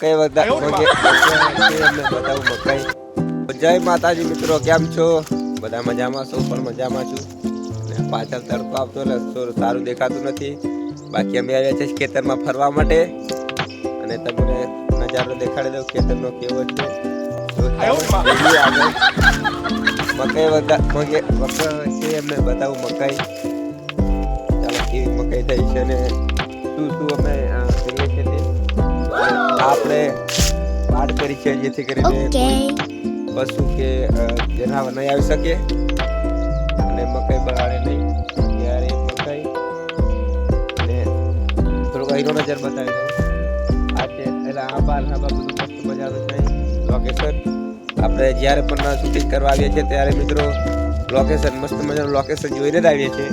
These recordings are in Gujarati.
મકઈ વખત બતાવું મકઈ. જય માતાજી મિત્રો કેમ છો? બધા મજામાં છો? પણ મજામાં છું. અને પાછળ તડકો આવતો એટલે સારું દેખાતું નથી. બાકી અમે આવ્યા છીએ ખેતરમાં ફરવા માટે. અને તમને નજારો દેખાડી દઉં ખેતરનો કેવો છે. મકાઈ મગે છે એમને બતાવું મકાઈ. ચાલો કેવી મકાઈ થઈ છે ને? શું શું અમે આપણે વાડ કરી છે જેથી કરીને કોઈ પશુ કે અ, જનાવર નહીં આવી શકે અને મકઈ બગાડે નહીં. ત્યારે મકઈ અને થોડુંક અહીંનો નજર બતાવી દઉં. આ છે એટલે આ બાર આ બાર બધું મસ્ત મજાનું છે લોકેશન આપણે જ્યારે પણ શૂટિંગ કરવા આવીએ છીએ ત્યારે મિત્રો લોકેશન મસ્ત મજાનું લોકેશન જોઈને જ આવીએ છીએ.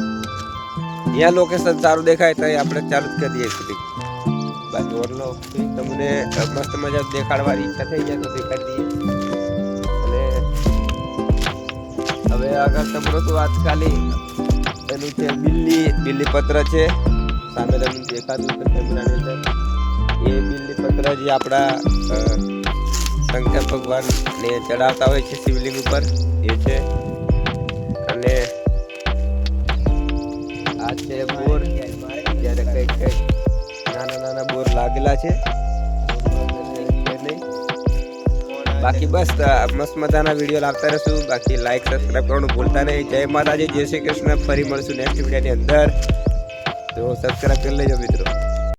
જ્યાં લોકેશન સારું દેખાય ત્યાં આપણે ચાલુ જ કરી દઈએ શૂટિંગ. બાકી ઓરલો તમને મસ્ત મજા દેખાડવાની ઈચ્છા થઈ જાય તો દેખાડી દઈએ. અને હવે આગળ તમારો તો આજકાલી એનું છે બિલ્લી બિલ્લી પત્ર છે, સામે તમને દેખાતું છે કેમેરાની અંદર. એ બિલ્લી પત્ર જે આપણા શંકર ભગવાનને ચડાવતા હોય છે શિવલિંગ ઉપર, એ છે. અને આ છે બોર જ્યારે કંઈક કંઈક નાના નાના બોર લાગેલા છે. બાકી બસ મસ્ત મજાના વીડિયો લાવતા રહેશું. બાકી લાઈક સબસ્ક્રાઈબ કરવાનું ભૂલતા નહીં. જય માતાજી, જય શ્રી કૃષ્ણ. ફરી મળશું નેક્સ્ટ વિડીયોની અંદર. તો સબસ્ક્રાઈબ કરી લેજો મિત્રો.